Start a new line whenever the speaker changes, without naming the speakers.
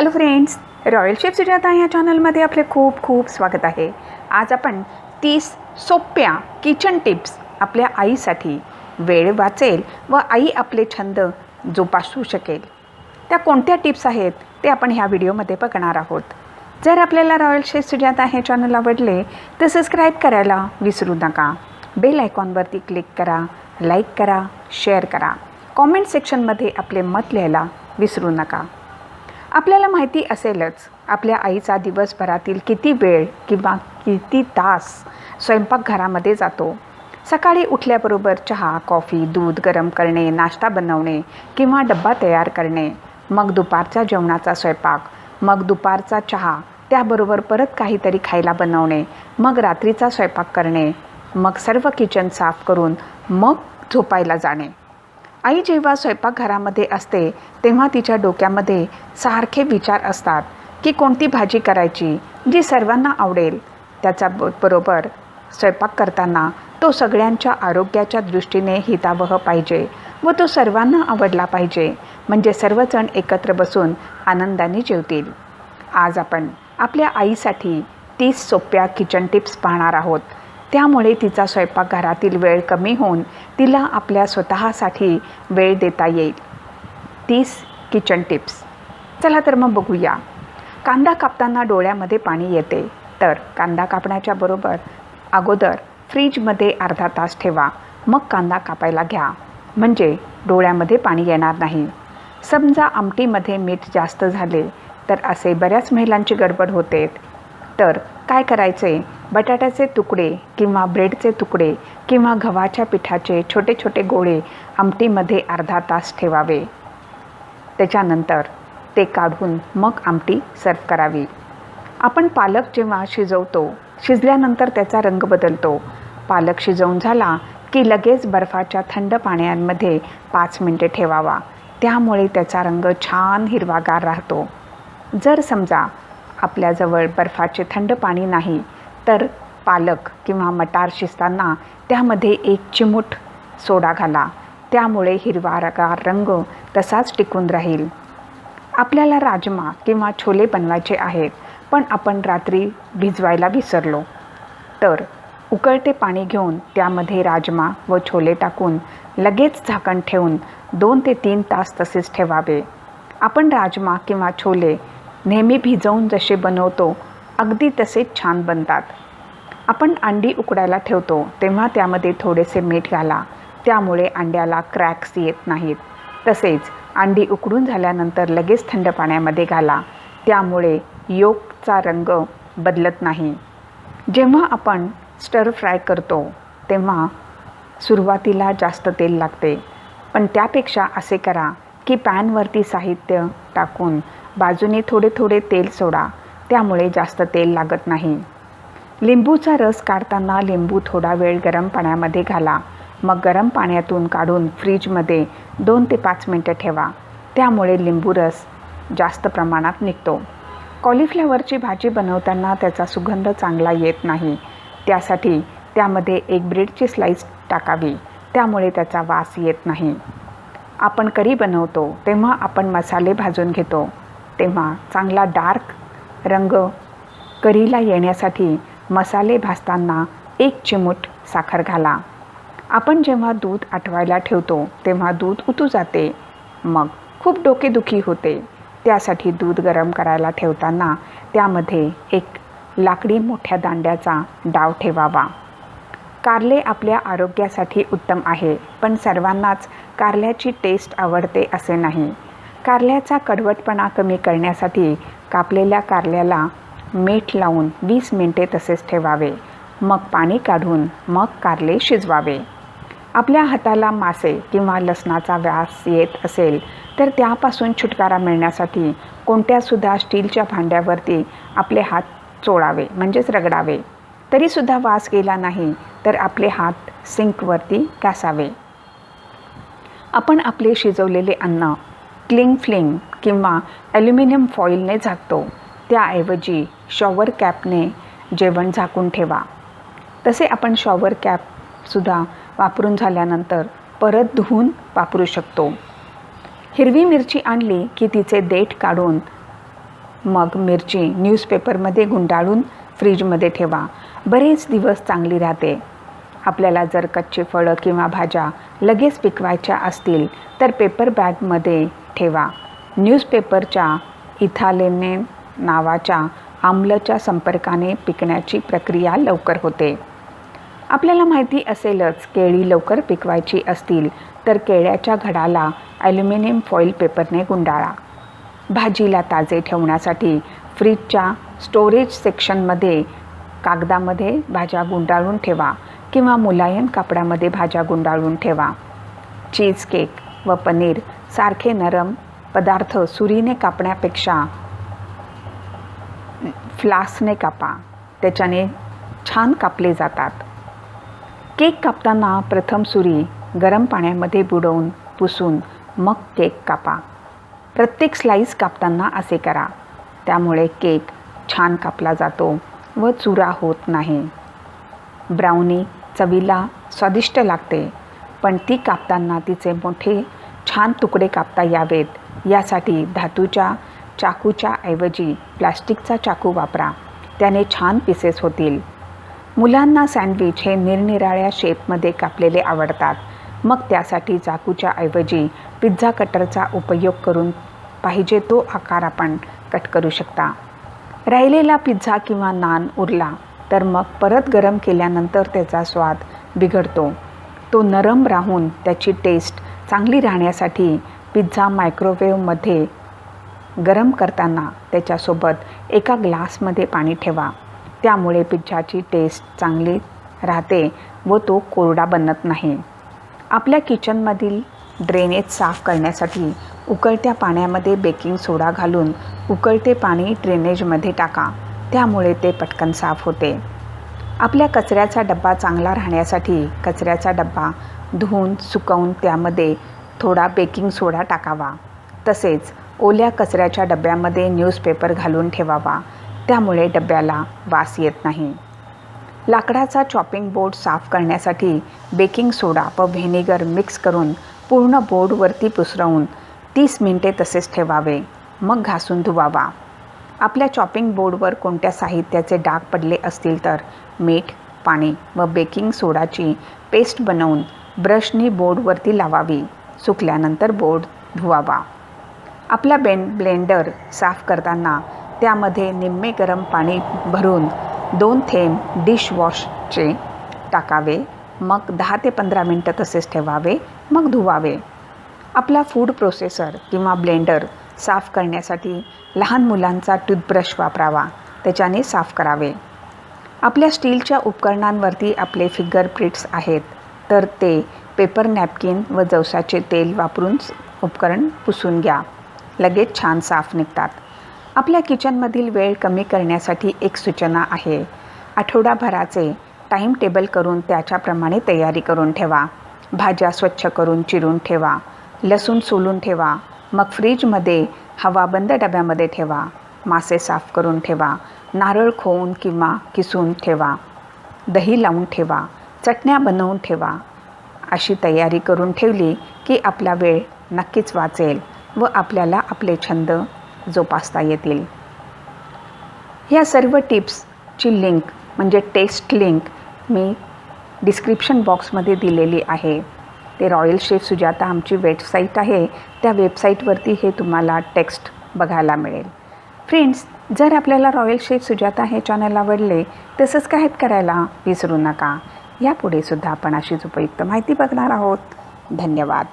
Hello friends royal chef Sujata या चॅनलमध्ये आपले खूप खूप स्वागत आहे. आज आपण तीस सोप्या किचन टिप्स आपल्या आईसाठी वेळ वाचेल व आई आपले छंद जोपासू शकेल. त्या कोणत्या टिप्स आहेत ते आपण ह्या व्हिडिओमध्ये बघणार आहोत. जर आपल्याला रॉयल शेफ सुजाता हे चॅनल आवडले तर सबस्क्राईब करायला विसरू नका. बेल आयकॉनवरती क्लिक करा लाईक करा शेअर करा. कॉमेंट सेक्शनमध्ये आपले मत लिहायला विसरू नका. आपल्याला माहिती असेलच. आपल्या आईचा दिवसभरातील किती वेळ किंवा किती तास स्वयंपाकघरामध्ये जातो? सकाळी उठल्याबरोबर चहा कॉफी दूध गरम करणे नाश्ता बनवणे किंवा डब्बा तयार करणे मग दुपारच्या जेवणाचा स्वयंपाक मग दुपारचा चहा त्याबरोबर परत काहीतरी खायला बनवणे मग रात्रीचा स्वयंपाक करणे मग सर्व किचन साफ करून मग झोपायला जाणे. आई जेव्हा स्वयंपाकघरामध्ये असते तेव्हा तिच्या डोक्यामध्ये सारखे विचार असतात की कोणती भाजी करायची जी सर्वांना आवडेल. त्याचा ब बरोबर स्वयंपाक करताना तो सगळ्यांच्या आरोग्याच्या दृष्टीने हितावह पाहिजे व तो सर्वांना आवडला पाहिजे. म्हणजे सर्वजण एकत्र बसून आनंदाने जेवतील. आज आपण आपल्या आईसाठी तीस सोप्या किचन टिप्स पाहणार आहोत. त्यामुळे तिचा स्वयंपाकघरातील वेळ कमी होऊन तिला आपल्या स्वतःसाठी वेळ देता येईल. तीस किचन टिप्स चला तर मग बघूया. कांदा कापताना डोळ्यामध्ये पाणी येते. तर कांदा कापण्याच्या बरोबर अगोदर फ्रीजमध्ये अर्धा तास ठेवा. मग कांदा कापायला घ्या. म्हणजे डोळ्यामध्ये पाणी येणार नाही. समजा आमटीमध्ये मीठ जास्त झाले तर असे बऱ्याच महिलांची गडबड होते. तर काय करायचे? बटाट्याचे तुकडे किंवा ब्रेडचे तुकडे किंवा गव्हाच्या पिठाचे छोटे छोटे गोळे आमटीमध्ये अर्धा तास ठेवावे. त्याच्यानंतर ते काढून मग आमटी सर्व करावी. आपण पालक जेव्हा शिजवतो शिजल्यानंतर त्याचा रंग बदलतो. पालक शिजवून झाला की लगेच बर्फाच्या थंड पाण्यांमध्ये पाच मिनटे ठेवावा. त्यामुळे त्याचा रंग छान हिरवागार राहतो. जर समजा आपल्याजवळ बर्फाचे थंड पाणी नाही तर पालक किंवा मटार शिजताना त्यामध्ये एक चिमूट सोडा घाला. त्यामुळे हिरवागार रंग तसाच टिकून राहील. आपल्याला राजमा किंवा छोले बनवायचे आहेत पण आपण रात्री भिजवायला विसरलो. तर उकळते पाणी घेऊन त्यामध्ये राजमा व छोले टाकून लगेच झाकण ठेवून दोन ते तीन तास तसेच ठेवावे. आपण राजमा किंवा छोले नेहमी भिजवून जसे बनवतो अगदी तसेच छान बनतात. आपण अंडी उकडायला ठेवतो तेव्हा त्यामध्ये थोडेसे मीठ घाला. त्यामुळे अंड्याला क्रॅक्स येत नाहीत. तसेच अंडी उकडून झाल्यानंतर लगेच थंड पाण्यामध्ये घाला. त्यामुळे योगचा रंग बदलत नाही. जेव्हा आपण स्टर फ्राय करतो तेव्हा सुरुवातीला जास्त तेल लागते. पण त्यापेक्षा असे करा. की पॅनवरती साहित्य टाकून बाजूने थोडे थोडे तेल सोडा त्यामुळे जास्त तेल लागत नाही. लिंबूचा रस काढताना लिंबू थोडा वेळ गरम पाण्यामध्ये घाला. मग गरम पाण्यातून काढून फ्रीजमध्ये दोन ते पाच मिनटं ठेवा. त्यामुळे लिंबू रस जास्त प्रमाणात निघतो. कॉलिफ्लॉवरची भाजी बनवताना त्याचा सुगंध चांगला येत नाही. त्यासाठी त्यामध्ये एक ब्रेडची स्लाईस टाकावी. त्यामुळे त्याचा वास येत नाही. आपण करी बनवतो तेव्हा आपण मसाले भाजून घेतो. तेव्हा चांगला डार्क रंग करीला येण्यासाठी मसाले भाजताना एक चिमूट साखर घाला. आपण जेव्हा दूध आठवायला ठेवतो तेव्हा दूध उतू जाते. मग खूप डोकेदुखी होते. त्यासाठी दूध गरम करायला ठेवताना त्यामध्ये एक लाकडी मोठ्या दांड्याचा डाव ठेवावा. कारले आपल्या आरोग्यासाठी उत्तम आहे पण सर्वांनाच कारल्याची टेस्ट आवडते असे नाही. कारल्याचा कडवटपणा कमी करण्यासाठी कापलेल्या कारल्याला मीठ लावून वीस मिनटे तसेच ठेवावे. मग पाणी काढून मग कारले शिजवावे. आपल्या हाताला मासे किंवा लसणाचा व्यास येत असेल तर त्यापासून छुटकारा मिळण्यासाठी कोणत्यासुद्धा स्टीलच्या भांड्यावरती आपले हात चोळावे म्हणजेच रगडावे. तरीसुद्धा वास गेला नाही तर आपले हात सिंकवरती घासावे. आपण आपले शिजवलेले अन्न क्लिंग फ्लिंग किंवा ॲल्युमिनियम फॉईलने झाकतो. त्याऐवजी शॉवर कॅपने जेवण झाकून ठेवा. तसे आपण शॉवर कॅपसुद्धा वापरून झाल्यानंतर परत धुवून वापरू शकतो. हिरवी मिरची आणली की तिचे देठ काढून मग मिरची न्यूजपेपरमध्ये गुंडाळून फ्रीजमध्ये ठेवा. बरेच दिवस चांगली राहते. आपल्याला जर कच्चे फळं किंवा भाज्या लगेच पिकवायच्या असतील तर पेपर बॅगमध्ये ठेवा. न्यूजपेपरच्या इथालेनेन नावाच्या आम्लच्या संपर्काने पिकण्याची प्रक्रिया लवकर होते. आपल्याला माहिती असेलच केळी लवकर पिकवायची असतील तर केळ्याच्या घडाला ॲल्युमिनियम फॉईल पेपरने गुंडाळा. भाजीला ताजे ठेवण्यासाठी फ्रीजच्या स्टोरेज सेक्शनमध्ये कागदामध्ये भाज्या गुंडाळून ठेवा. किंवा मुलायम कापडामध्ये भाज्या गुंडाळून ठेवा. चीज केक व पनीर सारखे नरम पदार्थ सुरीने कापण्यापेक्षा फ्लासने कापा. त्याच्याने छान कापले जातात. केक कापताना प्रथम सुरी गरम पाण्यामध्ये बुडवून पुसून मग केक कापा. प्रत्येक स्लाईस कापताना असे करा. त्यामुळे केक छान कापला जातो व चुरा होत नाही. ब्राउनी चवीला स्वादिष्ट लागते. पण ती कापताना तिचे मोठे छान तुकडे कापता यावेत. यासाठी धातूच्या चाकूच्या ऐवजी प्लास्टिकचा चाकू वापरा. त्याने छान पीसेस होतील. मुलांना सँडविच हे निरनिराळ्या शेपमध्ये कापलेले आवडतात. मग त्यासाठी चाकूच्या ऐवजी पिझ्झा कटरचा उपयोग करून पाहिजे तो आकार आपण कट करू शकता. राहिलेला पिझ्झा किंवा नान उरला तर मग परत गरम केल्यानंतर त्याचा स्वाद बिघडतो. तो नरम राहून त्याची टेस्ट चांगली राहण्यासाठी पिझ्झा मायक्रोवेव्हमध्ये गरम करताना त्याच्यासोबत एका ग्लासमध्ये पाणी ठेवा. त्यामुळे पिझ्झाची टेस्ट चांगली राहते व तो कोरडा बनत नाही. आपल्या किचनमधील ड्रेनेज साफ करण्यासाठी उकळत्या पाण्यामध्ये बेकिंग सोडा घालून उकळते पाणी ड्रेनेजमध्ये टाका. त्यामुळे ते पटकन साफ होते. आपल्या कचऱ्याचा डब्बा चांगला राहण्यासाठी कचऱ्याचा डब्बा धुवून सुकवून त्यामध्ये थोडा बेकिंग सोडा टाकावा. तसेच ओल्या कचऱ्याच्या डब्यामध्ये न्यूजपेपर घालून ठेवावा. त्यामुळे डब्याला वास येत नाही. लाकडाचा चॉपिंग बोर्ड साफ करण्यासाठी बेकिंग सोडा व व्हिनेगर मिक्स करून पूर्ण बोर्डवरती पुसरवून तीस मिनटे तसेच ठेवावे. मग घासून धुवावा. आपल्या चॉपिंग बोर्डवर कोणत्या साहित्याचे डाग पडले असतील तर मीठ पाणी व बेकिंग सोडाची पेस्ट बनवून ब्रशनी बोर्डवरती लावावी. सुकल्यानंतर बोर्ड धुवावा. आपला बेन ब्लेंडर साफ करताना त्यामध्ये निम्मे गरम पाणी भरून दोन थेंब डिशवॉशचे टाकावे. मग दहा ते पंधरा मिनटं तसेच ठेवावे. मग धुवावे. आपला फूड प्रोसेसर किंवा ब्लेंडर साफ करण्यासाठी लहान मुलांचा टूथब्रश वापरावा त्याच्याने साफ करावे. आपल्या स्टीलच्या उपकरणांवरती आपले फिंगर प्रिंट्स आहेत तर ते पेपर नॅपकिन व जवसाचे तेल वापरून उपकरण पुसून घ्या. लगेच छान साफ निघतात. आपल्या किचनमधील वेळ कमी करण्यासाठी एक सूचना आहे. आठवडाभराचे टाईम टेबल करून त्याच्याप्रमाणे तयारी करून ठेवा. भाज्या स्वच्छ करून चिरून ठेवा. लसूण सोलून ठेवा. मग फ्रीजमध्ये हवाबंद डब्यामध्ये ठेवा. मासे साफ करून ठेवा. नारळ खोवून किंवा किसून ठेवा. दही लावून ठेवा. चटण्या बनवून ठेवा. अशी तयारी करून ठेवली की आपला वेळ नक्कीच वाचेल व आपल्याला आपले छंद जोपासता येतील. ह्या सर्व टिप्सची लिंक म्हणजे टेस्ट लिंक मी डिस्क्रिप्शन बॉक्समध्ये दिलेली आहे. ते रॉयल शेफ सुजाता आमची वेबसाईट आहे. त्या वेबसाईटवरती हे तुम्हाला टेक्स्ट बघायला मिळेल. फ्रेंड्स जर आपल्याला रॉयल शेफ सुजाता हे चॅनल आवडले तर सबस्क्राईब करायला विसरू नका. यापुढे सुद्धा आपण अशीच उपयुक्त माहिती बघणार आहोत. धन्यवाद.